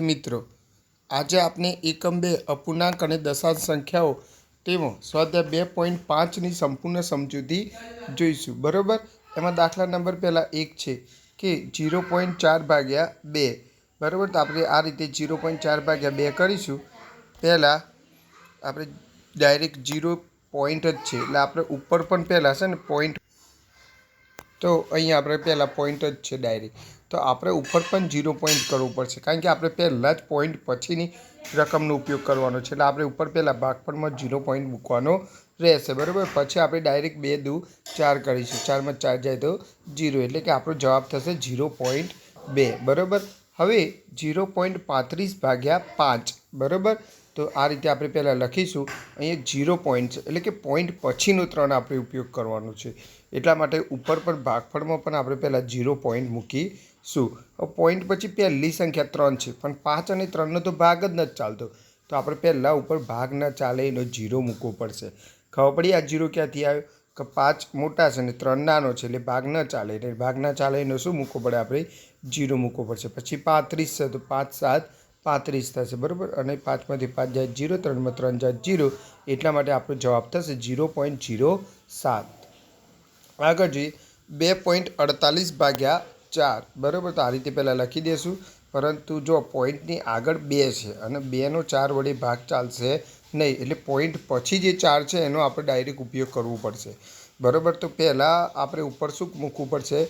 મિત્રો, આજે આપણે એકમ બે અપૂર્ણાંક અને દશાંશ સંખ્યાઓ તેમાં સ્વાધ્યાય બે પોઈન્ટ પાંચની સંપૂર્ણ સમજૂતી જોઈશું. બરાબર? એમાં દાખલા નંબર પહેલાં એક છે કે જીરો પોઈન્ટ ચાર ભાગ્યા બે. બરાબર? તો આપણે આ રીતે જીરો પોઈન્ટ ચાર ભાગ્યા બે કરીશું. પહેલાં આપણે ડાયરેક્ટ જીરો પોઈન્ટ જ છે. એટલે આપણે ઉપર પણ પહેલાં છે ને પોઈન્ટ તો અહીંયા આપણે પહેલાં પોઈન્ટ જ છે ડાયરી તો આપણે ઉપર પણ ઝીરો પોઈન્ટ કરવું પડશે. કારણ કે આપણે પહેલાં જ પોઈન્ટ પછીની રકમનો ઉપયોગ કરવાનો છે. એટલે આપણે ઉપર પહેલાં ભાગફળમાં ઝીરો પોઈન્ટ મૂકવાનો રહેશે. બરાબર? પછી આપણે ડાયરેક્ટ બે દુ ચાર કરીશું. ચારમાં ચાર જાય તો જીરો એટલે કે આપણો જવાબ થશે ઝીરો પોઈન્ટ બે. બરાબર? હવે ઝીરો પોઈન્ટ પાંત્રીસ ભાગ્યા પાંચ. બરાબર? તો આ રીતે આપણે પહેલાં લખીશું. અહીંયા ઝીરો પોઈન્ટ એટલે કે પોઈન્ટ પછીનો ત્રણ આપણે ઉપયોગ કરવાનો છે. એટલા માટે ઉપર પર ભાગફળમાં પણ આપણે પહેલાં જીરો પોઈન્ટ મૂકીશું હવે પોઈન્ટ પછી પહેલી સંખ્યા ત્રણ છે, પણ પાંચ અને ત્રણનો તો ભાગ જ નથી ચાલતો. તો આપણે પહેલાં ઉપર ભાગ ન ચાલે એનો જીરો મૂકવો પડશે. ખબર પડી આ જીરો ક્યાંથી આવ્યો? કે પાંચ મોટા છે ને ત્રણ નાનો છે, એટલે ભાગ ન ચાલે. એટલે ભાગ ન ચાલે એનો શું મૂકવો પડે? આપણે જીરો મૂકવો પડશે. પછી પાંત્રીસ છે, તો પાંચ સાત પાંત્રીસ થશે, બરાબર? અને પાંચમાંથી પાંચ જાય જીરો ત્રણમાં ત્રણ જાય જીરો એટલા માટે આપણો જવાબ થશે જીરો પોઈન્ટ જીરો સાત. આગળ જોઈએ બે પોઈન્ટ અડતાલીસ ભાગ્યા ચાર. બરાબર? તો આ રીતે પહેલાં લખી દઈશું પરંતુ જો પોઈન્ટની આગળ બે છે અને બેનો ચાર વડે ભાગ ચાલશે નહીં, એટલે પોઈન્ટ પછી જે ચાર છે એનો આપણે ડાયરેક્ટ ઉપયોગ કરવો પડશે. બરાબર? તો પહેલાં આપણે ઉપર શું મૂકવું પડશે?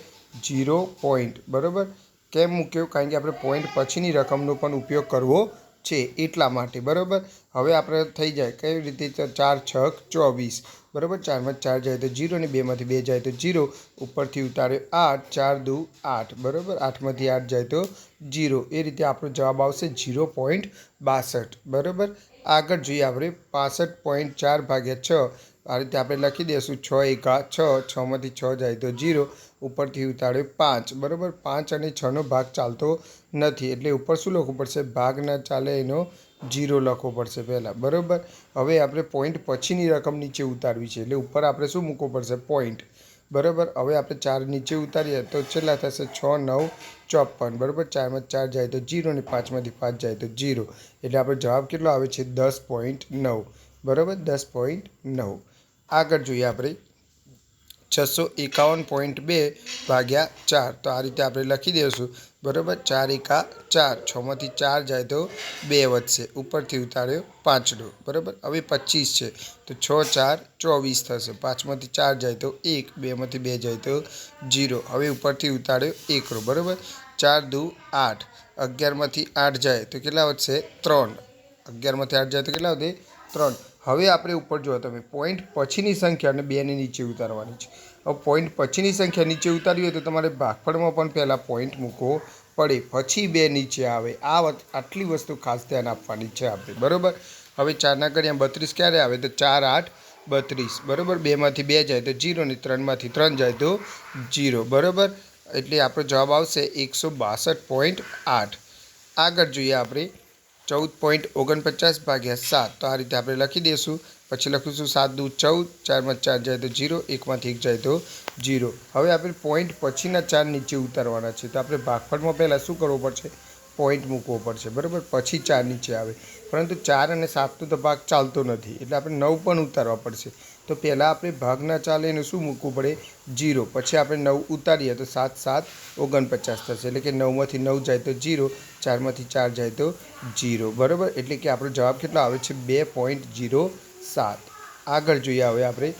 Zero point. બરાબર? કેમ મૂક્યો? કારણ કે આપણે પોઈન્ટ પછીની રકમનો પણ ઉપયોગ કરવો છે એટલા માટે. બરાબર? હવે આપણે થઈ જાય કઈ રીતે? તો ચાર છક ચોવીસ. બરાબર? ચારમાં ચાર જાય તો જીરો અને બેમાંથી બે જાય તો જીરો. ઉપરથી ઉતાર્યો આઠ, ચાર દુ આઠ. બરાબર? આઠમાંથી આઠ જાય તો જીરો. એ રીતે આપણો જવાબ આવશે જીરો પોઈન્ટ બાસઠ. બરાબર? આગળ જોઈએ આપણે પાસઠ પોઈન્ટ ચાર ભાગ્યા છ. આ રીતે આપણે લખી દઈશું છ એકા છ. છમાંથી છ જાય તો જીરો. ઉપરથી ઉતાર્યો પાંચ. બરાબર? પાંચ અને છનો ભાગ ચાલતો નથી. એટલે ઉપર શું લખવું પડશે? ભાગ ના ચાલે એનો જીરો લખવો પડશે પહેલાં. બરાબર? હવે આપણે પોઈન્ટ પછીની રકમ નીચે ઉતારવી છે. એટલે ઉપર આપણે શું મૂકવું પડશે? પોઈન્ટ બરાબર? હવે આપણે ચાર નીચે ઉતારીએ તો છેલ્લા થશે છ, નવ ચોપન બરાબર? ચારમાં ચાર જાય તો જીરો અને પાંચમાંથી પાંચ જાય તો જીરો. એટલે આપણો જવાબ કેટલો આવે છે? દસ પોઈન્ટ નવ. બરાબર? દસ પોઈન્ટ નવ. આગળ જોઈએ આપણે. છસો એકાવન પોઈન્ટ બે ભાગ્યા ચાર. તો આ રીતે આપણે લખી દઈશું. બરાબર? ચાર એકા ચાર. છમાંથી ચાર જાય તો બે વધશે. ઉપરથી ઉતાર્યો પાંચડો. બરાબર? હવે પચીસ છે. તો છ, ચાર, ચોવીસ થશે. પાંચમાંથી ચાર જાય તો એક. બેમાંથી બે જાય તો જીરો. હવે ઉપરથી ઉતાર્યો એકરો. બરાબર? ચાર, દુ, આઠ. અગિયારમાંથી આઠ જાય તો કેટલા વધશે? ત્રણ. અગિયારમાંથી આઠ જાય તો કેટલા વધે? ત્રણ. હવે આપણે ઉપર જુઓ તમે પોઈન્ટ પછીની સંખ્યા અને બેને નીચે ઉતારવાની છે. હવે પોઈન્ટ પછીની સંખ્યા નીચે ઉતારવી હોય તો તમારે ભાગફળમાં પણ પહેલાં પોઈન્ટ મૂકવો પડે, પછી બે નીચે આવે. આ આટલી વસ્તુ ખાસ ધ્યાન આપવાની છે આપણે, બરાબર? હવે ચારના કર્યા બત્રીસ ક્યારે આવે? તો ચાર, આઠ, બત્રીસ. બરાબર? બેમાંથી બે જાય તો જીરો ને ત્રણમાંથી ત્રણ જાય તો જીરો. બરાબર? એટલે આપણો જવાબ આવશે એકસો બાસઠ પોઈન્ટ આઠ. આગળ જોઈએ આપણે ચૌદ પોઈન્ટ ઓગણપચાસ ભાગ્યા સાત. તો આ રીતે આપણે લખી દઈશું. પછી લખીશું સાત દુ ચૌદ ચારમાં ચાર જાય તો જીરો એકમાંથી એક જાય તો જીરો. હવે આપણે પોઈન્ટ પછીના ચાર નીચે ઉતારવાના છે. તો આપણે ભાગફળમાં પહેલાં શું કરવું પડશે? પોઈન્ટ મૂકવો પડશે. બરાબર? પછી ચાર નીચે આવે. પરંતુ ચાર અને સાતનો તો ભાગ ચાલતો નથી. એટલે આપણે નવ પણ ઉતારવા પડશે. તો પહેલાં આપણે ભાગ ના ચાલે એને શું મૂકવું પડે? જીરો. પછી આપણે નવ ઉતારીએ તો સાત સાત, ઓગણપચાસ થશે. એટલે કે નવમાંથી નવ જાય તો જીરો, ચારમાંથી ચાર જાય તો જીરો. બરાબર? એટલે કે આપણો જવાબ કેટલો આવે છે? બે પોઈન્ટ જીરો સાત. આગળ જોઈએ હવે આપણે.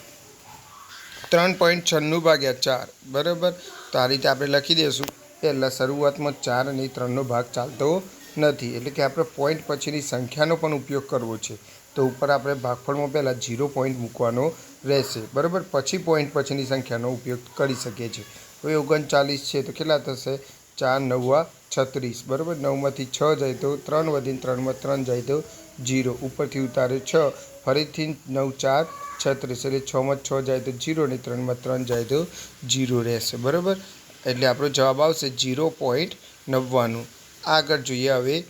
ત્રણ પોઈન્ટ છન્નું ભાગ્યા ચાર. બરાબર? તો આ રીતે આપણે લખી દઈશું. પહેલાં શરૂઆતમાં ચાર અને ત્રણનો ભાગ ચાલતો નથી. એટલે કે આપણે પોઈન્ટ પછીની સંખ્યાનો પણ ઉપયોગ કરવો છે. તો ઉપર આપણે ભાગફળમાં પહેલાં ઝીરો પોઈન્ટ મૂકવાનો રહેશે. બરાબર? પછી પોઈન્ટ પછીની સંખ્યાનો ઉપયોગ કરી શકીએ છીએ. હવે ઓગણચાલીસ છે તો કેટલા થશે? ચાર નવ્વા છત્રીસ. બરાબર? નવમાંથી છ જાય તો ત્રણ વધીને ત્રણમાં ત્રણ જાય તો જીરો ઉપરથી ઉતારે છ. ફરીથી નવ, ચાર, છત્રીસ. એટલે છમાં છ જાય તો ઝીરો ને ત્રણમાં ત્રણ જાય તો ઝીરો રહેશે. બરાબર? એટલે આપણો જવાબ આવશે જીરો પોઈન્ટ નવ્વાણું. આગળ જોઈએ હવે.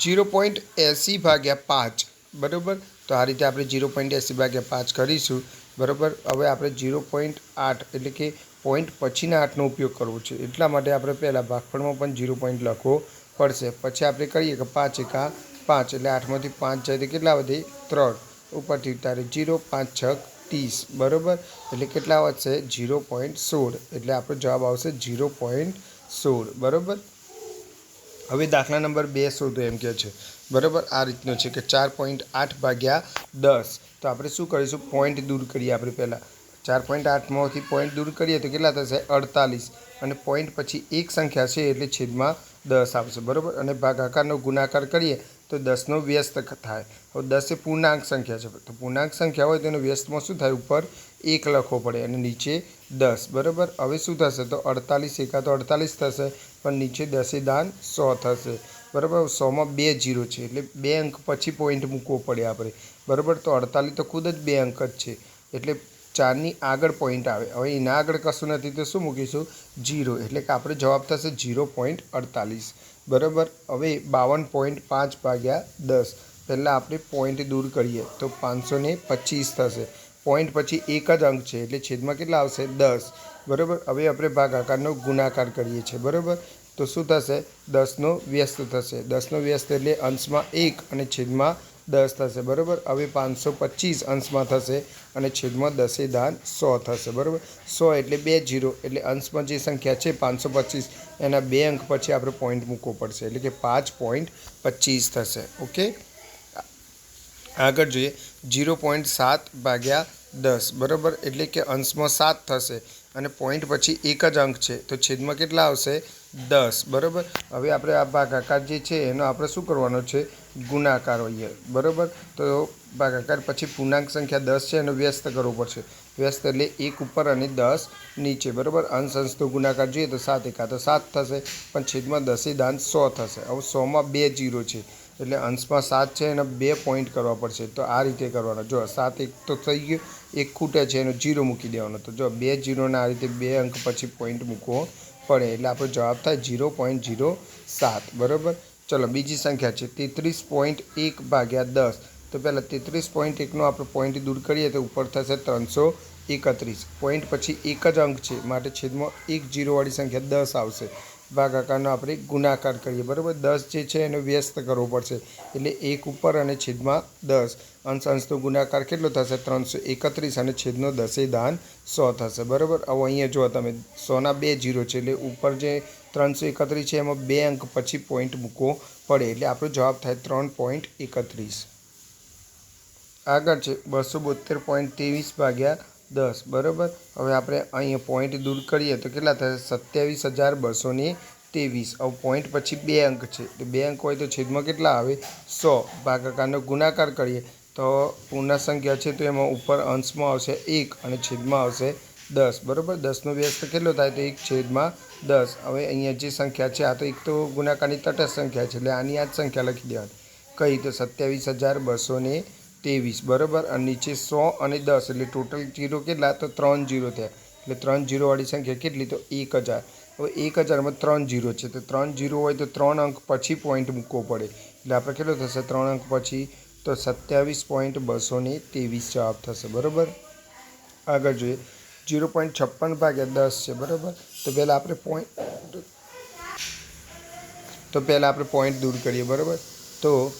જીરો પોઈન્ટ એંસી ભાગ્યા પાંચ. બરાબર? તો આ રીતે આપણે જીરો પોઈન્ટ એંસી ભાગ્યા પાંચ કરીશું. બરાબર? હવે આપણે જીરો પોઈન્ટ આઠ એટલે કે પોઈન્ટ પછીના આઠનો ઉપયોગ કરવો છે. એટલા માટે આપણે પહેલાં ભાગફળમાં પણ જીરો પોઈન્ટ લખવો પડશે. પછી આપણે કરીએ કે પાંચ એકા પાંચ એટલે આઠમાંથી પાંચ જાય તો કેટલા વધે? ત્રણ. ઉપરથી ઉતારે જીરો પાંચ છક ત્રીસ. બરાબર? એટલે કેટલા વધશે? જીરો પોઈન્ટ સોળ. એટલે આપણો જવાબ આવશે જીરો પોઈન્ટ સોળ. બરાબર? હવે દાખલા નંબર બે શોધો એમ કહે છે. બરાબર? આ રીતનો છે કે ચાર પોઈન્ટ આઠ ભાગ્યા દસ. તો આપણે શું કરીશું? પોઈન્ટ દૂર કરીએ આપણે પહેલાં. ચાર પોઈન્ટ આઠમાંથી પોઈન્ટ દૂર કરીએ તો કેટલા થશે? અડતાલીસ. અને પોઈન્ટ પછી એક સંખ્યા છે એટલે છેદમાં દસ આવશે. બરાબર? અને ભાગાકારનો ગુણાકાર કરીએ તો દસનો વ્યસ્ત થાય. હવે દસ એ પૂર્ણાંક સંખ્યા છે. તો પૂર્ણાંક સંખ્યા હોય તો એનો વ્યસ્તમાં શું થાય? ઉપર એક લખવો પડે અને નીચે દસ. બરાબર? હવે શું થશે? તો અડતાલીસ એકા તો અડતાલીસ થશે, પણ નીચે દસે દાન સો થશે. બરાબર? સોમાં બે જીરો છે, એટલે બે અંક પછી પોઈન્ટ મૂકવો પડે આપણે. બરાબર? તો અડતાલીસ તો ખુદ જ બે અંક જ છે. એટલે ચારની આગળ પોઈન્ટ આવે. હવે એના આગળ કશું નથી, તો શું મૂકીશું? જીરો. એટલે કે આપણે જવાબ થશે જીરો પોઈન્ટ અડતાલીસ. બરાબર? હવે બાવન પોઈન્ટ પાંચ ભાગ્યા દસ. પહેલાં આપણે પોઈન્ટ દૂર કરીએ, તો પાંચસો પચીસ થશે. પોઈન્ટ પછી એક જ અંક છે, એટલે છેદમાં કેટલા આવશે? દસ. બરાબર? હવે આપણે ભાગાકારનો ગુણાકાર કરીએ છીએ. બરાબર? તો શું થશે? દસનો વ્યસ્ત થશે. દસનો વ્યસ્ત એટલે અંશમાં એક અને છેદમાં દસ થશે. બરાબર? હવે પાંચસો પચીસ અંશમાં થશે અને છેદમાં દસે દાન સો થશે. બરાબર? સો એટલે બે જીરો. એટલે અંશમાં જે સંખ્યા છે પાંચસો પચીસ, એના બે અંક પછી આપણે પોઈન્ટ મૂકવો પડશે. એટલે કે પાંચ પોઈન્ટ પચીસ થશે. ઓકે? આગળ જોઈએ. જીરો પોઈન્ટ સાત ભાગ્યા દસ. બરાબર? એટલે કે અંશમાં સાત થશે. અને પોઈન્ટ પછી એક જ અંક છે. તો છેદમાં કેટલા આવશે? દસ, બરાબર? હવે આપણે આ ભાગાકાર જે છે, એનો આપણે શું કરવાનો છે? ગુણાકાર હોઈએ, બરાબર? તો ભાગાકાર પછી પૂર્ણાંક સંખ્યા દસ છે, એનો વ્યસ્ત કરવો પડશે. વ્યસ્ત એટલે એક ઉપર અને દસ નીચે, બરાબર? અંશ અંશનો ગુણાકાર જોઈએ તો સાત એકા, તો સાત થશે, પણ છેદમાં દસે દાન સો થશે. હવે સોમાં બે જીરો છે, એટલે અંશમાં સાત છે, એના બે પોઈન્ટ કરવા પડશે. તો આ રીતે કરવાનો. જો સાત એક તો થઈ ગયો, એક ખૂટે છે, એનો જીરો મૂકી દેવાનો. તો જો બે જીરોના આ રીતે બે અંક પછી પોઈન્ટ મૂકવો પડે એટલે આપણો જવાબ થાય ઝીરો પોઈન્ટ ઝીરો સાત. બરાબર? ચલો, બીજી સંખ્યા છે. તેત્રીસ પોઈન્ટ એક ભાગ્યા દસ. તો પહેલાં તેત્રીસ પોઈન્ટ એકનો આપણે પોઈન્ટ દૂર કરીએ તો ઉપર થશે ત્રણસો એકત્રીસ. પોઈન્ટ પછી એક જ અંક છે. માટે છેદમાં એક જીરોવાળી સંખ્યા દસ આવશે. ભાગાકારનો આપણે ગુણાકાર કરીએ. બરાબર? દસ જે છે એનો વ્યસ્ત કરવો પડશે. એટલે એક ઉપર અને છેદમાં દસ. અંશ અંશનો ગુણાકાર કેટલો થશે? ત્રણસો એકત્રીસ અને છેદનો દસે દાન સો થશે. બરાબર? હવે અહીંયા જુઓ તમે. સોના બે જીરો છે. એટલે ઉપર જે ત્રણસો એકત્રીસ છે, એમાં બે અંક પછી પોઈન્ટ મૂકવો પડે. એટલે આપણો જવાબ થાય ત્રણ પોઈન્ટ એકત્રીસ. આગળ છે. બસો બોતેર પોઈન્ટ ત્રેવીસ ભાગ્યા દસ, બરાબર? હવે આપણે અહીંયા પોઈન્ટ દૂર કરીએ તો કેટલા થશે? સત્યાવીસ હજાર બસોને ત્રેવીસ. હવે પોઈન્ટ પછી બે અંક છે. તો બે અંક હોય તો છેદમાં કેટલા આવે? સો. ભાગાકારનો ગુણાકાર કરીએ તો પૂર્ણ સંખ્યા છે તો એમાં ઉપર અંશમાં આવશે એક અને છેદમાં આવશે દસ. બરાબર? દસનો વ્યસ્ત કેટલો થાય તો એક છેદમાં દસ. હવે અહીંયા જે સંખ્યા છે, આ તો એક તો ગુણાકારની તટસ્થ સંખ્યા છે, એટલે આની આ જ સંખ્યા લખી દેવાની. કઈ તો સત્યાવીસ હજાર બસો ને ત્રેવીસ, બરાબર? અને નીચે સો અને દસ, એટલે ટોટલ જીરો કેટલા? તો ત્રણ જીરો થયા. એટલે ત્રણ જીરોવાળી સંખ્યા કેટલી? તો એક હજાર. હવે એક હજારમાં ત્રણ જીરો છે. તો ત્રણ જીરો હોય તો ત્રણ અંક પછી પોઈન્ટ મૂકવો પડે. એટલે આપણે કેટલો થશે? ત્રણ અંક પછી તો સત્યાવીસ પોઈન્ટ બસો ને ત્રેવીસ જવાબ થશે. બરાબર? આગળ જોઈએ. જીરો પોઈન્ટ છપ્પન ભાગ્યા દસ છે. બરાબર? તો પહેલાં આપણે પોઈન્ટ તો પહેલાં આપણે પોઈન્ટ દૂર કરીએ. બરાબર? તો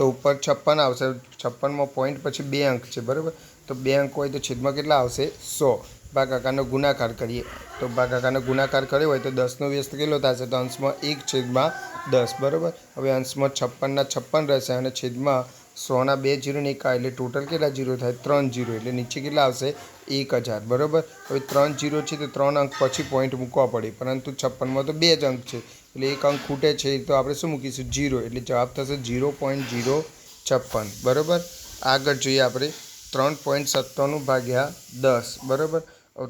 તો ઉપર છપ્પન આવશે. છપ્પનમાં પોઈન્ટ પછી બે અંક છે, બરાબર? તો બે અંક હોય તો છેદમાં કેટલા આવશે? સો. ભાગાકારનો ગુણાકાર કરીએ. તો ભાગાકારનો ગુણાકાર કર્યો હોય તો દસનો વ્યસ્ત કેટલો થશે? તો અંશમાં એક છેદમાં દસ, બરાબર? હવે અંશમાં છપ્પનના છપ્પન રહેશે અને છેદમાં સોના બે જીરો ને એક એટલે ટોટલ કેટલા જીરો થાય? ત્રણ જીરો, એટલે નીચે કેટલા આવશે? એક હજાર, બરાબર? હવે ત્રણ જીરો છે તો ત્રણ અંક પછી પોઈન્ટ મૂકવા પડે. પરંતુ છપ્પનમાં તો બે જ અંક છે. એટલે એક અંક ખૂટે છે તો આપણે શું મૂકીશું? જીરો. એટલે જવાબ થશે જીરો પોઈન્ટ જીરો છપ્પન. બરાબર? આગળ જોઈએ આપણે. ત્રણ પોઈન્ટ સત્તાણું ભાગ્યા દસ. બરાબર?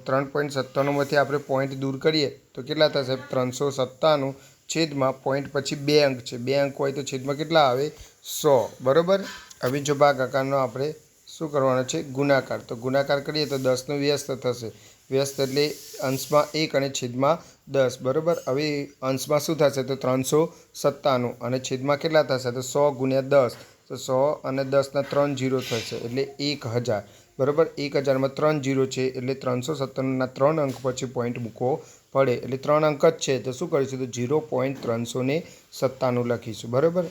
ત્રણ પોઈન્ટ સત્તાણુંમાંથી આપણે પોઈન્ટ દૂર કરીએ તો કેટલા થશે? ત્રણસો સત્તાણું છેદમાં પોઈન્ટ પછી બે અંક છે. બે અંક હોય તો છેદમાં કેટલા આવે? સો. બરાબર? હવે જો ભાગ આકારનો આપણે શું કરવાનો છે? ગુણાકાર. તો ગુણાકાર કરીએ તો દસનો વ્યસ્ત થશે. વ્યસ્ત એટલે અંશમાં એક અને છેદમાં દસ. બરાબર? હવે અંશમાં શું થશે? તો ત્રણસો સત્તાણું. અને છેદમાં કેટલા થશે? તો સો ગુણ્યા દસ. તો સો અને દસના ત્રણ જીરો થશે. એટલે એક હજાર. બરાબર? એક હજારમાં ત્રણ જીરો છે, એટલે ત્રણસો સત્તાણુંના ત્રણ અંક પછી પોઈન્ટ મૂકવો પડે. એટલે ત્રણ અંક જ છે. તો શું કરીશું? તો ઝીરો પોઈન્ટ ત્રણસો ને સત્તાણું લખીશું. બરાબર?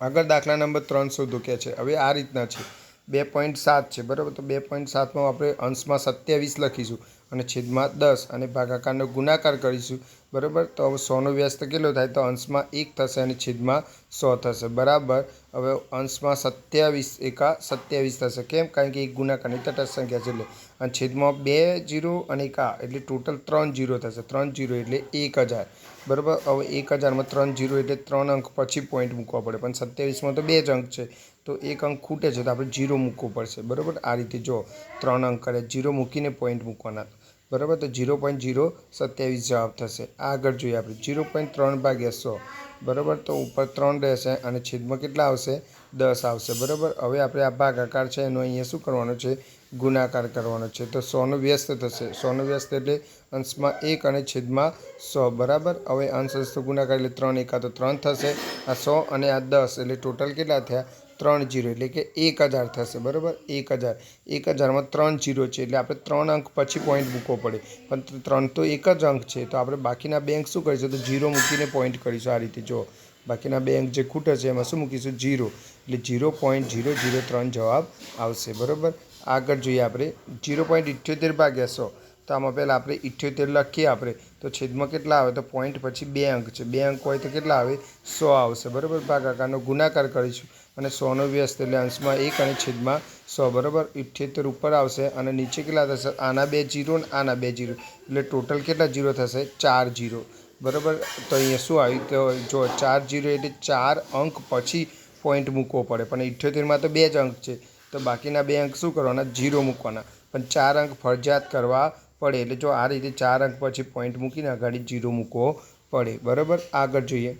આગળ દાખલા નંબર ત્રણ શોધો છે. હવે આ રીતના છે. બે પોઈન્ટ સાત છે, બરાબર? તો બે પોઈન્ટ સાતમાં આપણે અંશમાં સત્યાવીસ લખીશું અને છેદમાં દસ અને ભાગાકારનો ગુણાકાર કરીશું, બરાબર? તો હવે સોનો વ્યસ્ત કેટલો થાય? તો અંશમાં એક થશે અને છેદમાં સો થશે, બરાબર? હવે અંશમાં સત્યાવીસ એકા સત્યાવીસ થશે. કેમ? કારણ કે એક ગુણાકારની તટસ્થ સંખ્યા છે એટલે. અને છેદમાં બે જીરો અને એક એટલે ટોટલ ત્રણ જીરો થશે. ત્રણ જીરો એટલે એક હજાર, બરાબર? હવે એક હજારમાં ત્રણ જીરો એટલે ત્રણ અંક પછી પોઈન્ટ મૂકવા પડે. પણ સત્યાવીસમાં તો બે જ અંક છે. તો એક અંક ખૂટે છે તો આપણે જીરો મૂકવો પડશે. બરાબર? આ રીતે જો ત્રણ અંક કરે, જીરો મૂકીને પોઈન્ટ મૂકવાના. બરાબર? તો જીરો પોઈન્ટ જીરો સત્યાવીસ જવાબ થશે. આગળ જોઈએ આપણે. જીરો પોઈન્ટ ત્રણ ભાગ્યા સો. બરાબર? તો ઉપર ત્રણ રહેશે અને છેદમાં કેટલા આવશે? દસ આવશે. બરાબર? હવે આપણે આ ભાગાકાર છે એનો અહીંયા શું કરવાનો છે? ગુણાકાર કરવાનો છે. તો સોનો વ્યસ્ત થશે. સોનો વ્યસ્ત એટલે અંશમાં એક અને છેદમાં સો. બરાબર? હવે અંશ અંશ ગુણાકાર એટલે ત્રણ એકા તો ત્રણ થશે. આ સો અને આ દસ એટલે ટોટલ કેટલા થયા? ત્રણ જીરો એટલે કે એક હજાર થશે, બરાબર? એક હજાર. એક હજારમાં ત્રણ જીરો છે એટલે આપણે ત્રણ અંક પછી પોઈન્ટ મૂકવો પડે. પણ ત્રણ તો એક જ અંક છે. તો આપણે બાકીના બેંક શું કરીશું? તો જીરો મૂકીને પોઈન્ટ કરીશું આ રીતે. જો, બાકીના બે અંક જે ખૂટે છે એમાં શું મૂકીશું? જીરો. એટલે જીરો પોઈન્ટ જીરો જીરો ત્રણ જવાબ આવશે. બરાબર? આગળ જોઈએ આપણે. જીરો પોઈન્ટ ઇઠ્યોતેર ભાગ્યા સો. તો આમાં પહેલાં આપણે ઇઠ્યોતેર લખીએ આપણે. તો છેદમાં કેટલા આવે? તો પોઈન્ટ પછી બે અંક છે. બે અંક હોય તો કેટલા આવે? સો આવશે. બરાબર? ભાગાકારનો ગુણાકાર કરીશું. અને સોનો વ્યસ્ત એટલે અંશમાં એક અને છેદમાં સો. બરાબર? ઇઠ્યોતેર ઉપર આવશે અને નીચે કેટલા થશે? આના બે જીરો અને આના બે જીરો. એટલે ટોટલ કેટલા જીરો થશે? ચાર જીરો. બરાબર? તો અહીંયા શું આવ્યું? તો જો ચાર જીરો એટલે ચાર અંક પછી પોઈન્ટ મૂકવો પડે. પણ ઇઠ્યોતેરમાં તો બે જ અંક છે. તો બાકીના બે અંક શું કરવાના? જીરો મૂકવાના. પણ ચાર અંક ફરજિયાત કરવા પડે. એટલે જો આ રીતે ચાર અંક પછી પોઈન્ટ મૂકીને આગળ જીરો મૂકવો પડે. બરાબર? આગળ જોઈએ.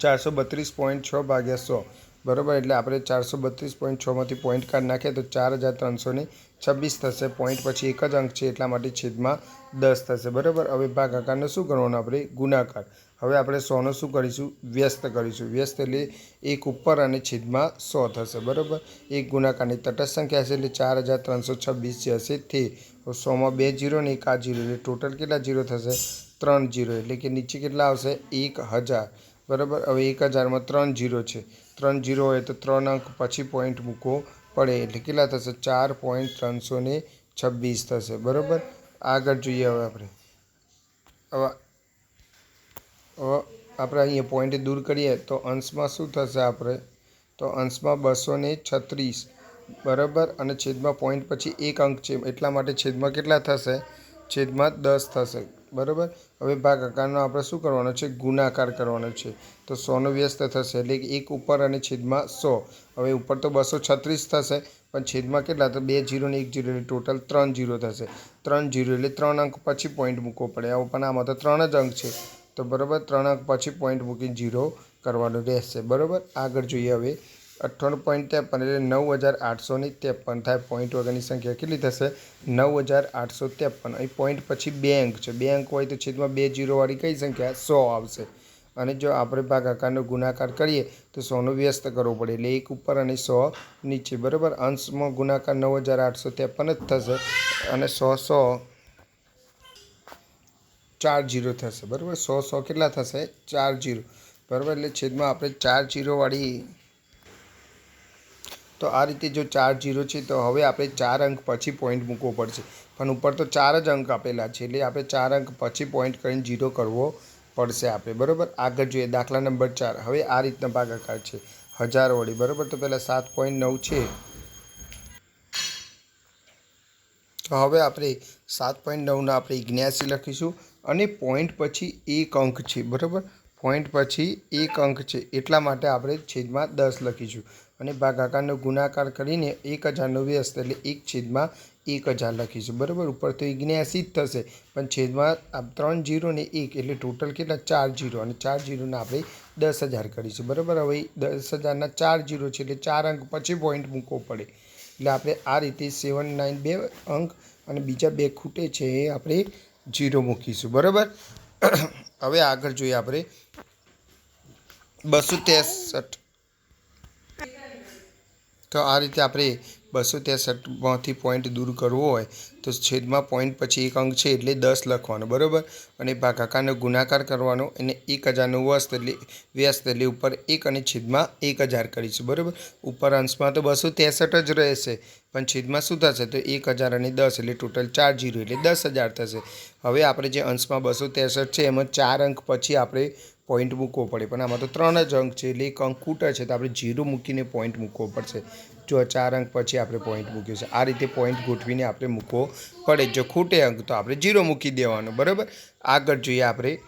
ચારસો બત્રીસ પોઈન્ટ છ ભાગ્યા સો. બરાબર? એટલે આપણે ચારસો બત્રીસ પોઈન્ટ છમાંથી પોઈન્ટ કાર્ડ નાખીએ તો ચાર હજાર ત્રણસો છવ્વીસ થશે. પોઈન્ટ પછી એક જ અંક છે, એટલા માટે છેદમાં દસ થશે. બરાબર? હવે ભાગાકારનો શું કરવાનો આપણે? ગુણાકાર. હવે આપણે સોનો શું કરીશું? વ્યસ્ત કરીશું. વ્યસ્ત એટલે એક ઉપર અને છેદમાં સો થશે. બરાબર? એક ગુણાકારની તટસ્થ સંખ્યા હશે એટલે ચાર હજાર ત્રણસો છવ્વીસ જે હશે તે સોમાં બે જીરો ને એક આ જીરો. એટલે ટોટલ કેટલા જીરો થશે? ત્રણ જીરો. એટલે કે નીચે કેટલા આવશે? એક હજાર. બરાબર? હવે એક હજારમાં ત્રણ જીરો છે. ત્રણ જીરો હોય તો ત્રણ અંક પછી પોઈન્ટ મૂકવો પડે. એટલે કેટલા થશે? ચાર પોઈન્ટ ત્રણસો ને છવ્વીસ થશે. બરાબર? આગળ જોઈએ હવે આપણે. હવે હવે આપણે અહીંયા પોઈન્ટ દૂર કરીએ તો અંશમાં શું થશે આપણે? તો અંશમાં બસો ને છત્રીસ. બરાબર? અને છેદમાં પોઈન્ટ પછી એક અંક છે. એટલા માટે છેદમાં કેટલા થશે? છેદમાં દસ થશે. બરાબર? હવે ભાગાકારનો આપણે શું કરવાનો છે? ગુણાકાર કરવાનો છે. તો સોનો વ્યસ્ત થશે એટલે એક ઉપર અને છેદમાં સો. હવે ઉપર તો બસો છત્રીસ થશે, પણ છેદમાં કેટલા? તો બે જીરો ને એક જીરો એટલે ટોટલ ત્રણ જીરો થશે. ત્રણ જીરો એટલે ત્રણ અંક પછી પોઈન્ટ મૂકવો પડે. આવું પણ આમાં તો ત્રણ જ અંક છે. તો બરાબર? ત્રણ અંક પછી પોઈન્ટ મૂકીને જીરો કરવાનું રહેશે. બરાબર? આગળ જોઈએ હવે. અઠ્ઠાણું પોઈન્ટ ત્રેપન એટલે નવ હજાર આઠસો ને ત્રેપન થાય. પોઈન્ટ વગરની સંખ્યા કેટલી થશે? નવ હજાર આઠસો ત્રેપન. અહીં પોઈન્ટ પછી બે અંક છે. બે અંક હોય તો છેદમાં બે જીરોવાળી કઈ સંખ્યા? સો આવશે. અને જો આપણે ભાગાકારનો ગુણાકાર કરીએ તો સોનો વ્યસ્ત કરવો પડે. એટલે એક ઉપર અને સો નીચે. બરાબર? અંશમાં ગુણાકાર નવ હજાર આઠસો ત્રેપન જ થશે. અને સો સો ચાર જીરો થશે. બરાબર? સો સો કેટલા થશે? ચાર જીરો. બરાબર? એટલે છેદમાં આપણે ચાર જીરોવાળી તો આ રીતે જો ચાર જીરો છે, તો હવે આપણે ચાર અંક પછી પોઈન્ટ મૂકવો પડશે. પણ ઉપર તો ચાર જ અંક આપેલા છે, એટલે આપણે ચાર અંક પછી પોઈન્ટ કરીને જીરો કરવો પડશે આપણે, બરાબર? આગળ જોઈએ, દાખલા નંબર ચાર. હવે આ રીતના ભાગાકાર છે. હજાર વળી બરાબર? તો પહેલાં સાત પોઈન્ટ નવ છે. તો હવે આપણે સાત પોઈન્ટ નવના આપણે ઇગ્નેસી લખીશું અને પોઈન્ટ પછી એક અંક છે, બરાબર? પોઈન્ટ પછી એક અંક છે, એટલા માટે આપણે છેદમાં દસ લખીશું. અને ભાગાકારનો ગુણાકાર કરીને એક હજારનો વ્યસ્ત એટલે એક છેદમાં એક હજાર લખીશું બરાબર? ઉપર તો ઇગ્યાસી જ થશે, પણ છેદમાં આ ત્રણ જીરો ને એક, એટલે ટોટલ કેટલા? ચાર જીરો, અને ચાર જીરોને આપણે દસ હજાર કરીશું. બરાબર? હવે દસ હજારના ચાર જીરો છે, એટલે ચાર અંક પછી પોઈન્ટ મૂકવો પડે. એટલે આપણે આ રીતે સેવન નાઇન બે અંક અને બીજા બે ખૂટે છે એ આપણે જીરો મૂકીશું. બરાબર? હવે આગળ જોઈએ આપણે બસો ત્રેસઠ તો આ રીતે આપણે બસો ત્રેસઠમાંથી પોઈન્ટ દૂર કરવો હોય તો છેદમાં પોઈન્ટ પછી એક અંક છે એટલે દસ લખવાનો, બરાબર? અને ભાગાકારનો ગુણાકાર કરવાનો અને એક હજારનો વ્યસ્ત એટલે વ્યસ્ત એટલે ઉપર એક અને છેદમાં એક હજાર કરીશું, બરાબર? ઉપર અંશમાં તો બસો ત્રેસઠ જ રહેશે, પણ છેદમાં શું થશે? તો એક હજાર અને દસ એટલે ટોટલ ચાર જીરો એટલે દસ હજાર થશે. હવે આપણે જે અંશમાં બસો ત્રેસઠ છે એમાં ચાર અંક પછી આપણે પોઈન્ટ મૂકવો પડે. પણ આમાં તો ત્રણ જ અંક છે. એટલે એક અંક ખૂટે છે તો આપણે જીરો મૂકીને પોઈન્ટ મૂકવો પડશે. જો ચાર અંક પછી આપણે પોઈન્ટ મૂક્યો છે. આ રીતે પોઈન્ટ ગોઠવીને આપણે મૂકવો પડે. જો ખૂટે અંક તો આપણે જીરો મૂકી દેવાનો. બરાબર? આગળ જોઈએ આપણે.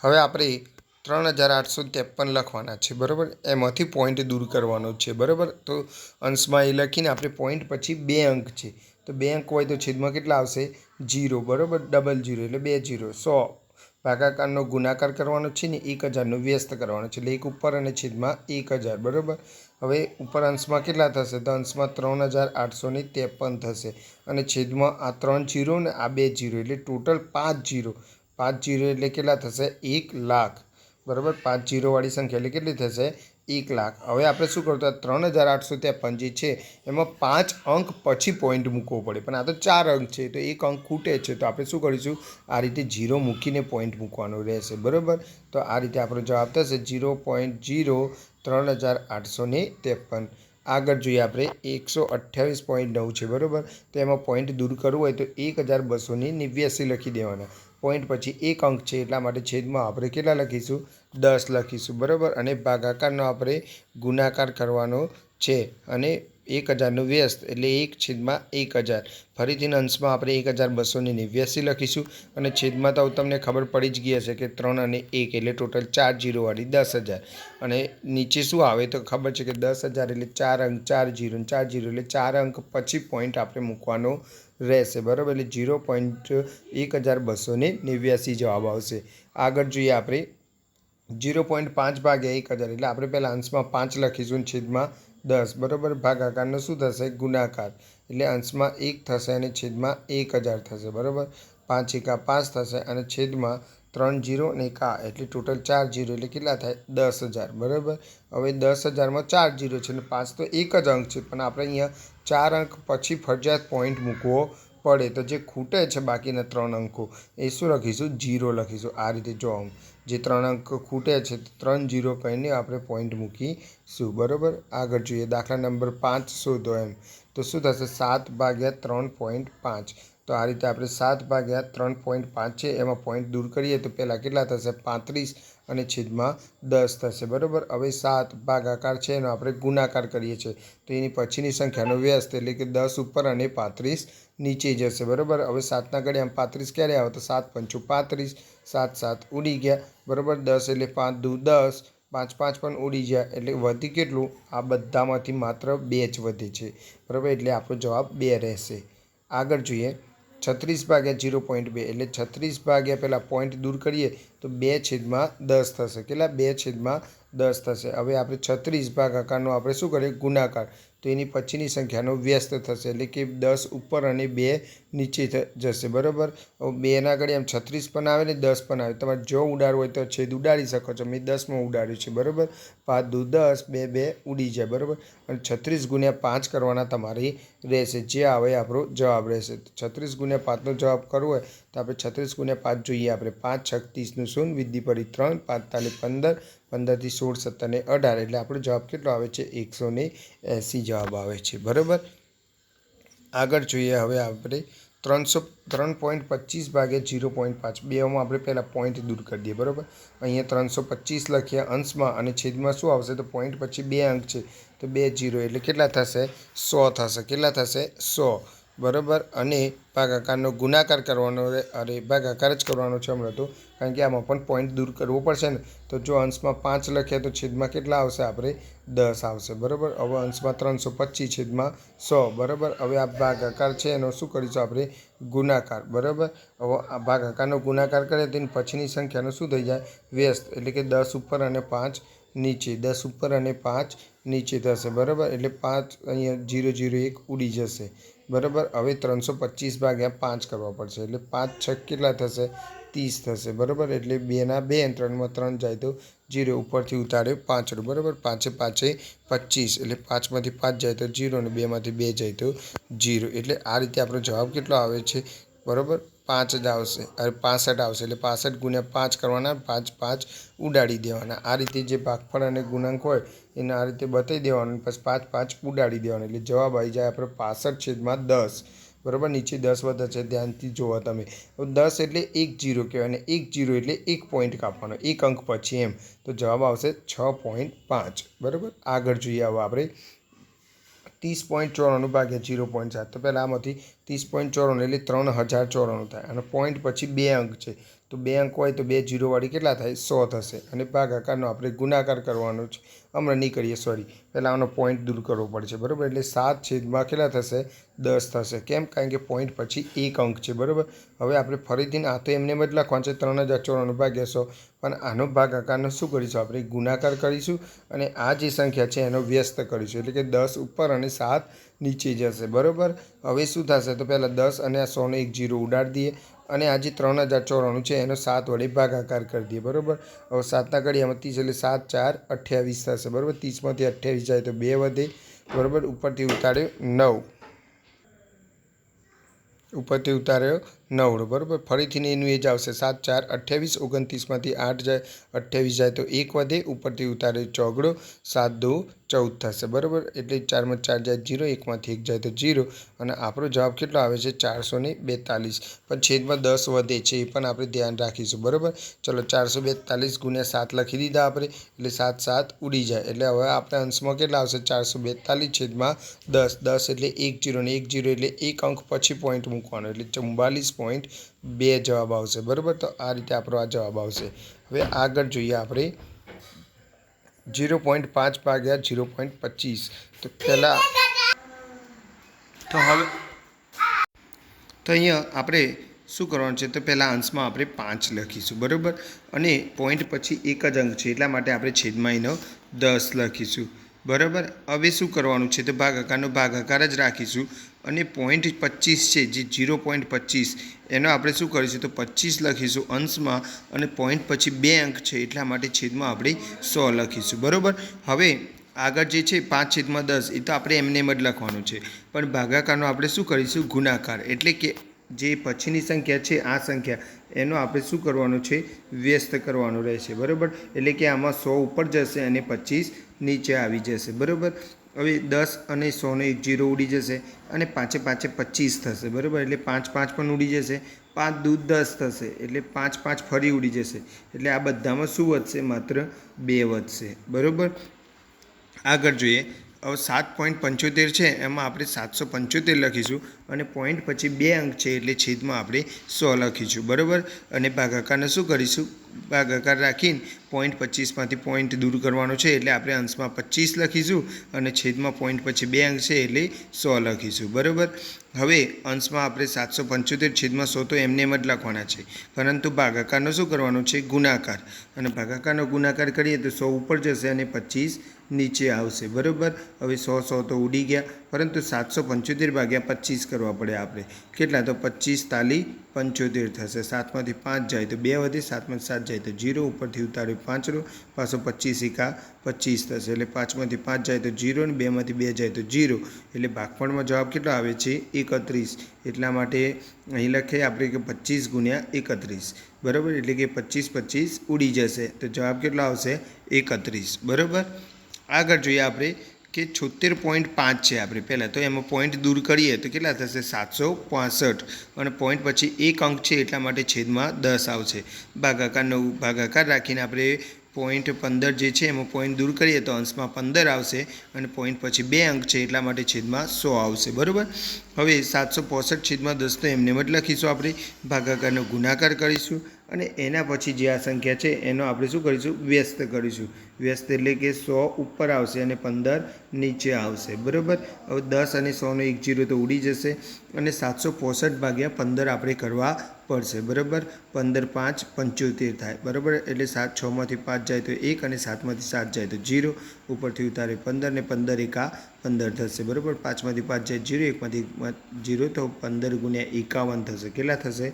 હવે આપણે ત્રણ હજાર આઠસો ત્રેપન લખવાના છે. બરાબર? એમાંથી પોઈન્ટ દૂર કરવાનો છે. બરાબર? તો અંશમાં એ લખીને આપણે પોઈન્ટ પછી બે અંક છે. તો બે અંક હોય તો છેદમાં કેટલા આવશે? જીરો બરાબર? ડબલ જીરો એટલે બે જીરો સો. ભાગાકારનો ગુણાકાર કરવાનો છે ને એક હજારનો વ્યસ્ત કરવાનો છે. એટલે એક ઉપર અને છેદમાં એક હજાર. બરાબર? હવે ઉપર અંશમાં કેટલા થશે? તો અંશમાં ત્રણ હજાર આઠસો ને ત્રેપન થશે. અને છેદમાં આ ત્રણ જીરો ને આ બે જીરો. એટલે ટોટલ પાંચ જીરો. પાંચ જીરો એટલે કેટલા થશે? એક લાખ. બરાબર? પાંચ જીરોવાળી સંખ્યા એટલે કેટલી થશે? એક લાખ. હવે આપણે શું કરતા ત્રણ હજાર આઠસો ત્રેપન જે છે. એમાં પાંચ અંક પછી પોઈન્ટ મૂકવો પડે. પણ આ તો ચાર અંક છે. તો એક અંક ખૂટે છે. તો આપણે શું કરીશું? આ રીતે જીરો મૂકીને પોઈન્ટ મૂકવાનો રહેશે. બરાબર? તો આ રીતે આપણો જવાબ થશે જીરો પોઈન્ટ જીરો ત્રણ હજાર આઠસો ત્રેપન. આગળ જોઈએ આપણે એકસો અઠ્યાવીસ પોઈન્ટ નવ છે. બરાબર? તો એમાં પોઈન્ટ દૂર કરવું હોય તો એક હજાર બસો નેવ્યાસી લખી દેવાના. પોઈન્ટ પછી એક અંક છે. એટલા માટે છેદમાં આપણે કેટલા લખીશું? દસ લખીશું, બરાબર? અને ભાગાકારનો આપણે ગુણાકાર કરવાનો છે. અને એક હજારનું વ્યસ્ત, એટલે એક છેદમાં એક હજાર. ફરીથી અંશમાં આપણે એક હજાર બસો ને નેવ્યાસી લખીશું. અને છેદમાં તો તમને ખબર પડી જ ગઈ હશે કે ત્રણ અને એક એટલે ટોટલ ચાર જીરોવાળી દસ હજાર. અને નીચે શું આવે તો ખબર છે કે દસ હજાર એટલે ચાર અંક ચાર જીરો ચાર જીરો એટલે ચાર અંક પછી પોઈન્ટ આપણે મૂકવાનો રહેશે, બરાબર? એટલે જીરો પોઈન્ટ એક હજાર બસો નેવ્યાસી જવાબ આવશે. આગળ જોઈએ આપણે જીરો પોઈન્ટ પાંચ ભાગ્યા એક હજાર એટલે આપણે પહેલાં અંશમાં પાંચ લખીશું છેદમાં દસ. બરાબર? ભાગાકારનો શું થશે? ગુણાકાર. એટલે અંશમાં એક થશે અને છેદમાં એક હજાર થશે. બરાબર? પાંચ એકા પાંચ થશે અને છેદમાં ત્રણ જીરો અને એક આ. એટલે ટોટલ ચાર જીરો. એટલે કેટલા થાય? દસ હજાર. બરાબર? હવે દસ હજારમાં ચાર જીરો છે અને પાંચ તો એક જ અંક છે. પણ આપણે અહીંયા ચાર અંક પછી ફરજિયાત પોઈન્ટ મૂકવો. પડે તો જે ખૂટે છે બાકીના ત્રણ અંકો, એ શું લખીશું? જીરો લખીશું. આ રીતે જો જે ત્રણ અંક ખૂટે છે ત્રણ જીરો કહીને આપણે પોઈન્ટ મૂકીશું. બરાબર? આગળ જોઈએ. દાખલા નંબર પાંચ શોધો એમ. તો શું થશે? સાત ભાગ્યા ત્રણ પોઈન્ટ પાંચ. તો આ રીતે આપણે સાત ભાગ્યા ત્રણ પોઈન્ટ પાંચ છે, એમાં પોઈન્ટ દૂર કરીએ તો પહેલાં કેટલા થશે? પાંત્રીસ અને છેદમાં દસ થશે. બરાબર? હવે સાત ભાગાકાર છે, એનો આપણે ગુણાકાર કરીએ છીએ. તો એની પછીની સંખ્યાનો વ્યસ્ત એટલે કે દસ ઉપર અને પાંત્રીસ નીચે જશે, બરાબર? હવે સાતના ઘડી આમ પાંત્રીસ ક્યારે આવે? તો સાત પંચું પાંત્રીસ, સાત સાત ઉડી ગયા, બરાબર? દસ એટલે પાંચ દુ દસ, પાંચ પાંચ પણ ઉડી ગયા. એટલે વધી કેટલું? આ બધામાંથી માત્ર બે જ વધે છે, બરાબર? એટલે આપણો જવાબ બે રહેશે. આગળ જોઈએ. છત્રીસ ભાગ્યા જીરો પોઈન્ટ બે, એટલે છત્રીસ ભાગ્યા પહેલાં પોઈન્ટ દૂર કરીએ, તો બે છેદમાં દસ થશે. કેટલા? બે છેદમાં દસ થશે. હવે આપણે છત્રીસ ભાગાકારનો આપણે શું કરીએ? ગુણાકાર. તો એની પછીની સંખ્યાનો વ્યસ્ત થશે. એટલે કે દસ ઉપર અને બે નીચે જશે. બરાબર? બેના આગળ એમ છત્રીસ પણ આવે ને દસ પણ આવે. તમારે જો ઉડાડવું હોય તો છેદ ઉડાડી શકો છો. મેં દસમાં ઉડાડ્યું છે. બરાબર? પાંચ દુ દસ, બે બે ઉડી જાય. બરાબર? અને છત્રીસ ગુણ્યા પાંચ કરવાના તમારી રહેશે. જે આવે આપણો જવાબ રહેશે. છત્રીસ ગુણ્યા પાંચનો જવાબ કરવો હોય તો આપણે છત્રીસ ગુણ્યા પાંચ જોઈએ. આપણે પાંચ છત્રીસનું શૂન્ય વિધિ પડી ત્રણ પાંચતાલીસ પંદર પંદરથી સોળ સત્તર ને અઢાર, એટલે આપણો જવાબ કેટલો આવે છે? એકસો ને એંસી જવાબ આવે છે. બરાબર? આગળ જોઈએ હવે આપણે ત્રણસો, ત્રણ પોઈન્ટ પચીસ ભાગે જીરો પોઈન્ટ પાંચ. બેમાં આપણે પહેલાં પોઈન્ટ દૂર કરી દઈએ, બરાબર? અહીંયા ત્રણસો પચીસ લખ્યા અંશમાં અને છેદમાં શું આવશે? તો પોઈન્ટ પછી બે અંક છે. તો બે જીરો, એટલે કેટલા થશે? સો થશે. કેટલા થશે? સો. બરાબર? અને ભાગાકારનો ગુણાકાર કરવાનો અરે ભાગાકાર જ કરવાનો છે હમણાં તો, કારણ કે આમાં પણ પોઈન્ટ દૂર કરવો પડશે ને. તો જો અંશમાં પાંચ લખીએ તો છેદમાં કેટલા આવશે આપણે દસ આવશે, બરાબર? હવે અંશમાં ત્રણસો પચીસ, છેદમાં સો, બરાબર? હવે આ ભાગાકાર છે એનો શું કરીશું આપણે ગુણાકાર, બરાબર? હવે આ ભાગાકારનો ગુણાકાર કરીએ તેની પછીની સંખ્યાનો શું થઈ જાય? વ્યસ્ત, એટલે કે દસ ઉપર અને પાંચ નીચે, દસ ઉપર અને પાંચ નીચે થશે, બરાબર? એટલે પાંચ અહીંયા જીરો જીરો એક ઉડી જશે. બરાબર? હવે ત્રણસો પચીસ ભાગ્યા પાંચ કરવા પડશે. એટલે પાંચ, છ કેટલા થશે? ત્રીસ થશે. બરાબર? એટલે બેના બે ત્રણમાં ત્રણ જાય તો જીરો ઉપરથી ઉતાર્યો પાંચનો બરાબર? પાંચે પાંચે પચીસ. એટલે પાંચમાંથી પાંચ જાય તો જીરો અને બેમાંથી બે જાય તો જીરો. એટલે આ રીતે આપણો જવાબ કેટલો આવે છે? બરાબર? પાંચ જ આવશે. અરે પાસઠ આવશે એટલે પાસઠ ગુણ્યા પાંચ કરવાના, પાંચ પાંચ ઉડાડી દેવાના. આ રીતે જે ભાગફળ અને ગુણાંક હોય, એને આ રીતે બતાવી દેવાનું. પછી પાંચ પાંચ ઉડાડી દેવાનું. એટલે જવાબ આવી જાય આપણે પાસઠ છેદમાં દસ. બરાબર? નીચે દસ વધે છે. ધ્યાનથી જોવા તમે. દસ એટલે એક જીરો કહેવાય અને એક જીરો એટલે એક પોઈન્ટ કાપવાનો. એક અંક પછી એમ. તો જવાબ આવશે છ પોઈન્ટ પાંચ. બરાબર? આગળ જોઈએ હવે આપણે. ત્રીસ પોઈન્ટ ચોરાણું ભાગ્યા જીરો પોઈન્ટ સાત. તો પહેલાં આમાંથી ત્રીસ પોઈન્ટ ચોરાણું એટલે ત્રણ હજાર ચોરાણું થાય. અને પોઈન્ટ પછી બે અંક છે. તો બે અંક હોય તો બે જીરોવાળી કેટલા થાય? સો થશે. અને ભાગાકારનો આપણે ગુણાકાર કરવાનો છે. હમણાં નહીં કરીએ સોરી પહેલાં આનો પોઈન્ટ દૂર કરવો પડશે, બરાબર? એટલે સાત છેદમાં કેટલા થશે? દસ થશે. કેમ? કારણ કે પોઈન્ટ પછી એક અંક છે, બરાબર? હવે આપણે ફરીથી, આ તો એમને એમ જ લખવાનું છે, ત્રણ હજાર ચોરાણું ભાગ્યા સો. પણ આનો ભાગાકારનો શું કરીશું? આપણે ગુણાકાર કરીશું અને આ જે સંખ્યા છે એનો વ્યસ્ત કરીશું. એટલે કે દસ ઉપર અને સાત નીચે જશે, બરાબર? હવે શું થશે? તો પહેલાં દસ અને આ સોનો એક જીરો ઉડાડી દઈએ. અને આજે ત્રણ હજાર ચોરાણું છે, એનો સાત વડે ભાગાકાર કરી દઈએ, બરાબર? હવે સાતના કડીયામાં ત્રીસ એટલે સાત, ચાર, અઠ્યાવીસ થશે, બરાબર? ત્રીસમાંથી અઠ્યાવીસ જાય તો બે વધે, બરાબર? ઉપરથી ઉતાર્યો નવ. ઉપરથી ઉતાર્યો નવડો બરાબર? ફરીથી એનું એ જ આવશે. સાત, ચાર, અઠ્યાવીસ, ઓગણત્રીસમાંથી આઠ જાય, અઠ્યાવીસ જાય તો એક વધે, ઉપરથી ઉતાર્યો ચોગડો, સાત, દો, ચૌદ થશે. બરાબર? એટલે ચારમાં ચાર જાય, જીરો, એકમાંથી એક જાય તો જીરો. અને આપણો જવાબ કેટલો આવે છે? ચારસો ને બેતાલીસ. પણ છેદમાં દસ વધે છે, એ પણ આપણે ધ્યાન રાખીશું. બરાબર? ચલો, ચારસો બેતાલીસ ગુણ્યા સાત લખી દીધા આપણે. એટલે સાત સાત ઉડી જાય. એટલે હવે આપણે અંશમાં કેટલા આવશે? ચારસો બેતાલીસ છેદમાં દસ. દસ એટલે એક, જીરો ને એક, જીરો એટલે એક અંક પછી પોઈન્ટ મૂકવાનો. એટલે ચુમ્બાલીસ બે જવાબ આવશે. બરાબર? તો આ રીતે આપણો આ જવાબ આવશે. હવે આગળ જોઈએ આપણે જીરો પોઈન્ટ પાંચ ભાગ્યા જીરો પોઈન્ટ પચીસ. તો પહેલાં તો હવે તો અહીંયા આપણે શું કરવાનું છે? તો પહેલાં અંશમાં આપણે પાંચ લખીશું, બરાબર? અને પોઈન્ટ પછી એક જ અંક છે, એટલા માટે આપણે છેદમાં એનો દસ લખીશું. બરાબર? હવે શું કરવાનું છે? તો ભાગાકારનો ભાગાકાર જ રાખીશું. અને પોઈન્ટ પચીસ છે, જે જીરો પોઈન્ટ પચીસ, એનો આપણે શું કરીશું? તો પચીસ લખીશું અંશમાં અને પોઈન્ટ પછી બે અંક છે, એટલા માટે છેદમાં આપણે સો લખીશું. બરાબર? હવે આગળ જે છે, પાંચ છેદમાં દસ, એ તો આપણે એમને એમ જ લખવાનું છે. પણ ભાગાકારનો આપણે શું કરીશું? ગુણાકાર. એટલે કે જે પછીની સંખ્યા છે, આ સંખ્યા, એનો આપણે શું કરવાનું છે? વ્યસ્ત કરવાનું રહેશે. બરાબર? એટલે કે આમાં સો ઉપર જશે અને પચીસ નીચે આવી જશે, બરાબર? હવે દસ અને સોનો એક જીરો ઉડી જશે અને પાંચે પાંચે પચીસ થશે, બરાબર? એટલે પાંચ પાંચ પણ ઉડી જશે, પાંચ દૂધ દસ થશે, એટલે પાંચ પાંચ ફરી ઉડી જશે, એટલે આ બધામાં શું વધશે? માત્ર બે વધશે, બરાબર? આગળ જોઈએ હવે સાત પોઈન્ટ પંચોતેર છે, એમાં આપણે સાતસો પંચોતેર લખીશું અને પોઈન્ટ પછી બે અંક છે એટલે છેદમાં આપણે સો લખીશું, બરાબર? અને ભાગાકારને શું કરીશું? ભાગાકાર રાખીને પોઈન્ટ પચીસમાંથી પોઈન્ટ દૂર કરવાનો છે એટલે આપણે અંશમાં પચીસ લખીશું અને છેદમાં પોઈન્ટ પછી બે અંક છે એટલે સો લખીશું, બરાબર? હવે અંશમાં આપણે સાતસો પંચોતેર, છેદમાં સો તો એમને એમ જ લખવાના છે. પરંતુ ભાગાકારનો શું કરવાનો છે? ગુણાકાર. અને ભાગાકારનો ગુણાકાર કરીએ તો સો ઉપર જશે અને પચીસ નીચે આવશે. બરાબર? હવે સો સો તો ઉડી ગયા. પરંતુ સાતસો પંચોતેર ભાગ્યા પચીસ કરવા પડે આપણે. કેટલા? તો પચીસ તાલી પંચોતેર થશે. સાતમાંથી પાંચ જાય તો બે વધે, સાતમાંથી સાત જાય તો જીરો. ઉપરથી ઉતાર્યું પાંચનો પાછો પચીસ એકા પચીસ થશે. એટલે પાંચમાંથી પાંચ જાય તો જીરો અને બેમાંથી બે જાય તો જીરો. એટલે ભાગફળમાં જવાબ કેટલો આવે છે? એકત્રીસ. એટલા માટે અહીં લખીએ આપણે કે પચીસ ગુણ્યા એકત્રીસ. બરાબર? એટલે કે પચીસ પચીસ ઉડી જશે. તો જવાબ કેટલો આવશે? એકત્રીસ. બરાબર? આગળ જોઈએ આપણે કે છોતેર પોઈન્ટ પાંચ છે આપણે પહેલાં. તો એમાં પોઈન્ટ દૂર કરીએ તો કેટલા થશે? સાતસો પાસઠ. અને પોઈન્ટ પછી એક અંક છે એટલા માટે છેદમાં દસ આવશે. ભાગાકાર નવ, ભાગાકાર રાખીને આપણે પોઈન્ટ પંદર જે છે, એમાં પોઈન્ટ દૂર કરીએ તો અંશમાં પંદર આવશે અને પોઈન્ટ પછી બે અંક છે, એટલા માટે છેદમાં સો આવશે. બરાબર? હવે સાતસો પોસઠ છેદમાં દસ તો એમને જ લખીશું આપણે. ભાગાકારનો ગુણાકાર કરીશું અને એના પછી જે આ સંખ્યા છે, એનો આપણે શું કરીશું? વ્યસ્ત કરીશું. વ્યસ્ત એટલે કે સો ઉપર આવશે અને પંદર નીચે આવશે. બરાબર? હવે દસ અને સોનો એક જીરો તો ઉડી જશે. અને સાતસો પોસઠ ભાગ્યા પંદર આપણે કરવા પડશે, બરાબર? પંદર પાંચ પંચોતેર થાય, બરાબર? એટલે સાત, છમાંથી પાંચ જાય તો એક અને સાતમાંથી સાત જાય તો જીરો. ઉપરથી ઉતારે પંદર ને પંદર એકા પંદર થશે, બરાબર? પાંચમાંથી પાંચ જાય જીરો, એકમાંથી જીરો તો પંદર ગુણ્યા એકાવન થશે. કેટલા થશે?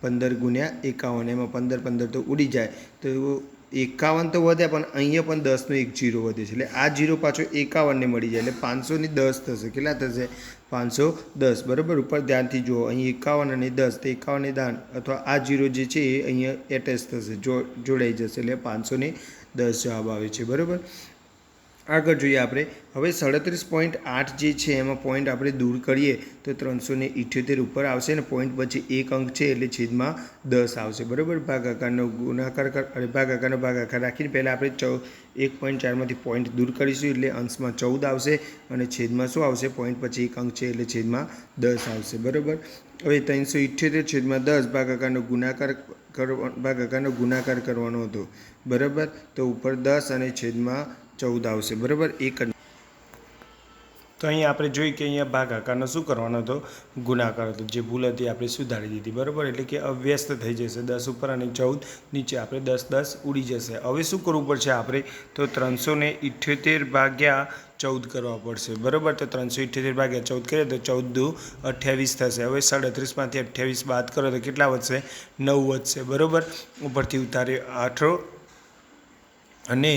પંદર ગુણ્યા એકાવન. એમાં પંદર પંદર તો ઉડી જાય. તો એકાવન તો વધે, પણ અહીંયા પણ દસનો એક જીરો વધે છે. એટલે આ જીરો પાછો એકાવનને મળી જાય. એટલે પાંચસોની દસ થશે. કેટલા થશે? પાંચસો દસ. બરાબર? ઉપર ધ્યાનથી જુઓ. અહીં એકાવન અને દસ, તો એકાવન દાન અથવા આ જીરો જે છે એ અહીંયા એટેચ થશે, જો, જોડાઈ જશે. એટલે પાંચસો ને દસ જવાબ આવે છે. બરાબર? આગળ જોઈએ આપણે. હવે સાડત્રીસ પોઈન્ટ આઠ જે છે, એમાં પોઈન્ટ આપણે દૂર કરીએ તો ત્રણસો ને ઇઠ્યોતેર ઉપર આવશે ને પોઈન્ટ પછી એક અંક છે એટલે છેદમાં દસ આવશે. બરાબર? ભાગાકારનો ગુણાકાર કર અને ભાગાકારનો ભાગાકાર રાખીને પહેલાં આપણે ચૌ, એક પોઈન્ટ ચારમાંથી પોઈન્ટ દૂર કરીશું એટલે અંશમાં ચૌદ આવશે અને છેદમાં શું આવશે? પોઈન્ટ પછી એક અંક છે એટલે છેદમાં દસ આવશે. બરાબર? હવે ત્રણસો ઇઠ્યોતેર છેદમાં દસ ભાગાકારનો ગુણાકાર કરવા, ભાગાકારનો ગુણાકાર કરવાનો હતો. બરાબર? તો ઉપર દસ અને છેદમાં ચૌદ આવશે, બરાબર? એક તો અહીંયા આપણે જોઈ કે અહીંયા ભાગ આકારનો શું કરવાનો હતો? ગુણાકાર હતો. જે ભૂલ હતી આપણે સુધારી દીધી, બરાબર? એટલે કે અવ્યસ્ત થઈ જશે. દસ ઉપર અને ચૌદ, નીચે આપણે દસ દસ ઉડી જશે. હવે શું કરવું પડશે આપણે? તો ત્રણસો ને ઇઠ્યોતેર ભાગ્યા ચૌદ કરવા પડશે, બરાબર? તો ત્રણસો ઇઠ્યોતેર ભાગ્યા ચૌદ કરીએ તો ચૌદ દુ અઠ્યાવીસ થશે. હવે સાડત્રીસમાંથી અઠ્યાવીસ બાદ કરો તો કેટલા વધશે? નવ વધશે, બરાબર? ઉપરથી ઉતારે આઠો અને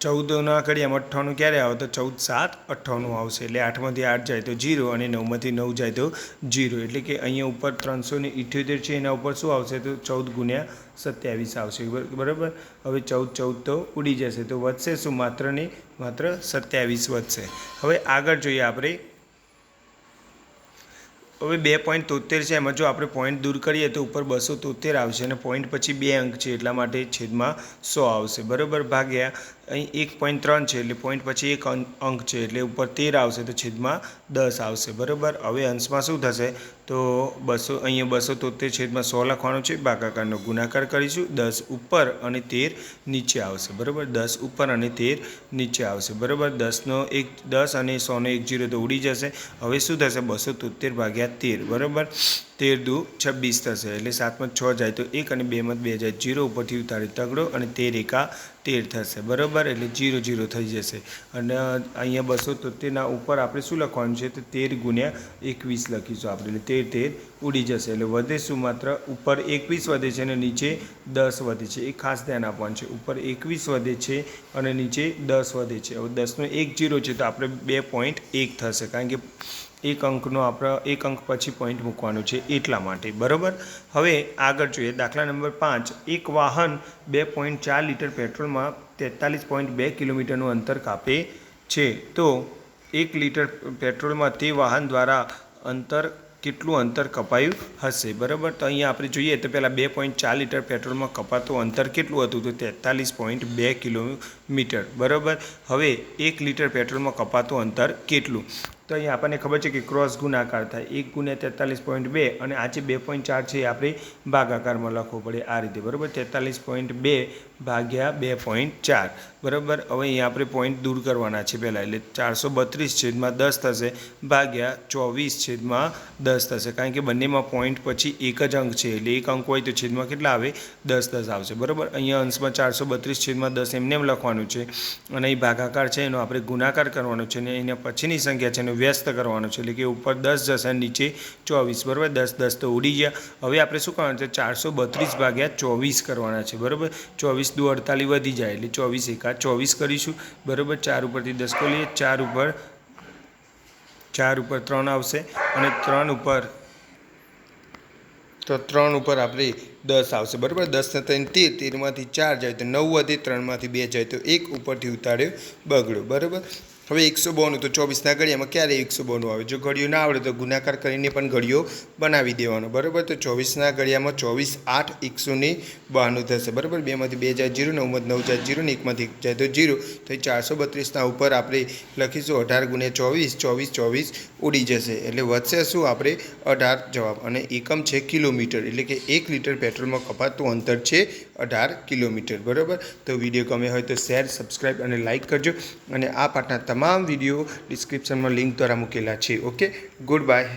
ચૌદના કરીએ આમ અઠ્ઠાણું ક્યારે આવે? તો ચૌદ સાત અઠ્ઠાણું આવશે. એટલે આઠમાંથી આઠ જાય તો જીરો અને નવમાંથી નવ જાય તો જીરો. એટલે કે અહીંયા ઉપર ત્રણસો ને ઇઠ્યોતેર છે, એના ઉપર શું આવશે? તો ચૌદ ગુણ્યા સત્યાવીસ આવશે. બરાબર? હવે ચૌદ ચૌદ તો ઉડી જશે. તો વધશે શું? માત્ર ને માત્ર સત્યાવીસ વધશે. હવે આગળ જોઈએ આપણે. હવે બે પોઈન્ટ તોતેર છે. એમાં જો આપણે પોઈન્ટ દૂર કરીએ તો ઉપર બસો તોતેર આવશે અને પોઈન્ટ પછી બે અંક છે. એટલા માટે છેદમાં સો આવશે. બરાબર? ભાગ્યા. અહીં એક પોઈન્ટ ત્રણ છે એટલે પોઈન્ટ પછી એક અંક છે એટલે ઉપર તેર આવશે તો છેદમાં દસ આવશે, બરાબર? હવે અંશમાં શું થશે? તો બસો અહીંયા બસો તોતેર છેદમાં સો લખવાનું છે બાકાકારનો ગુણાકાર કરીશું, દસ ઉપર અને તેર નીચે આવશે, બરાબર? દસ ઉપર અને તેર નીચે આવશે, બરાબર? દસનો એક દસ અને સોનો એક જીરો તો ઉડી જશે. હવે શું થશે? બસો તોતેર ભાગ્યા તેર, બરાબર? તેર દુ છવ્વીસ થશે એટલે સાતમાં છ જાય તો એક અને બેમાં બે જાય. જીરો ઉપરથી ઉતારી તગડો અને તેર એકા તેર થશે. બરાબર? એટલે જીરો જીરો થઈ જશે. અને અહીંયા બસો તોતેરના ઉપર આપણે શું લખવાનું છે? તો તેર ગુણ્યા એકવીસ લખીશું આપણે. એટલે તેર તેર ઉડી જશે. એટલે વધે શું માત્ર? ઉપર એકવીસ વધે છે અને નીચે દસ વધે છે. એ ખાસ ધ્યાન આપવાનું છે. ઉપર એકવીસ વધે છે અને નીચે દસ વધે છે. હવે દસનો એક જીરો છે તો આપણે બે પોઈન્ટ એક થશે. કારણ કે એક અંકનો આપણે એક અંક પછી પોઈન્ટ મૂકવાનું છે એટલા માટે, બરાબર? હવે આગળ જોઈએ, દાખલા નંબર પાંચ, એક વાહન બે પોઈન્ટ ચાર લીટર પેટ્રોલમાં તેતાલીસ પોઈન્ટ બે કિલોમીટરનું અંતર કાપે છે. તો એક લીટર પેટ્રોલમાં તે વાહન દ્વારા અંતર, કેટલું અંતર કપાયું હશે, બરાબર? તો અહીંયા આપણે જોઈએ તો પહેલાં બે પોઈન્ટ ચાર લીટર પેટ્રોલમાં કપાતું અંતર કેટલું હતું તો તેતાલીસ પોઈન્ટ બે કિલોમીટર, બરાબર? હવે એક લીટર પેટ્રોલમાં કપાતું અંતર કેટલું? તો અહીંયા આપણને ખબર છે કે ક્રોસ ગુણાકાર થાય. એક ગુણ્યા તેતાલીસ પોઈન્ટ બે અને આ જે બે પોઈન્ટ ચાર છે એ આપણે ભાગાકારમાં લખવો પડે આ રીતે. બરાબર? તેતાલીસ પોઈન્ટ બે ભાગ્યા બે પોઈન્ટ ચાર. બરાબર? હવે અહીંયા આપણે પોઈન્ટ દૂર કરવાના છે પહેલાં. એટલે ચારસો બત્રીસ છેદમાં દસ થશે. ભાગ્યા ચોવીસ છેદમાં દસ થશે. કારણ કે બંનેમાં પોઈન્ટ પછી એક જ અંક છે. એટલે એક અંક હોય તો છેદમાં કેટલા આવે? દસ દસ આવશે. બરાબર? અહીંયા અંશમાં ચારસો બત્રીસ છેદમાં દસ એમને એમ લખવાનું છે. અને અહીં ભાગાકાર છે, એનો આપણે ગુણાકાર કરવાનો છે અને એના પછીની સંખ્યા છે એનો વ્યસ્ત કરવાનો છે. એટલે કે ઉપર દસ જશે નીચે ચોવીસ. બરાબર? દસ દસ તો ઉડી ગયા. હવે આપણે શું કરવાનું છે? ચારસો બત્રીસ ભાગ્યા ચોવીસ કરવાના છે. બરાબર? ચોવીસ દુ અડતાલીસ વધી જાય એટલે ચોવીસ એકા ચોવીસ કરીશું. બરાબર, ચાર ઉપરથી દસ કોલીએ ચાર ઉપર ચાર ઉપર ત્રણ આવશે અને ત્રણ ઉપર, તો ત્રણ ઉપર આપણે દસ આવશે. બરાબર, દસને ત્રણ તેર તેરમાંથી ચાર જાય તો નવ વધે, ત્રણમાંથી બે જાય તો એક ઉપરથી ઉતાર્યો બગડ્યો. બરાબર? હવે એકસો બોનું તો ચોવીસના ઘડિયામાં ક્યારે એકસો બોનું આવે? જો ઘડિયો ના આવડે તો ગુણાકાર કરીને પણ ઘડિયો બનાવી દેવાનો, બરાબર? તો ચોવીસના ઘડિયામાં ચોવીસ, આઠ, એકસો ને બાણું થશે, બરાબર? બેમાંથી બે હજાર જીરો, નવમાંથી નવ હજાર જીરો ને એકમાંથી એક જાય તો જીરો, તો એ ચારસો બત્રીસના ઉપર આપણે લખીશું અઢાર ગુણ્યા ચોવીસ ચોવીસ ચોવીસ ઉડી જશે. એટલે વધશે શું? આપણે અઢાર જવાબ. અને એકમ છે કિલોમીટર. એટલે કે એક લીટર પેટ્રોલમાં કપાતું અંતર છે અઢાર કિલોમીટર. બરાબર? તો વીડિયો ગમે હોય તો શેર સબસ્ક્રાઈબ અને લાઇક કરજો. અને આ પાઠના તમામ વીડિયો ડિસ્ક્રિપ્શનમાં લિંક દ્વારા મૂકેલા છે. ઓકે? Good bye.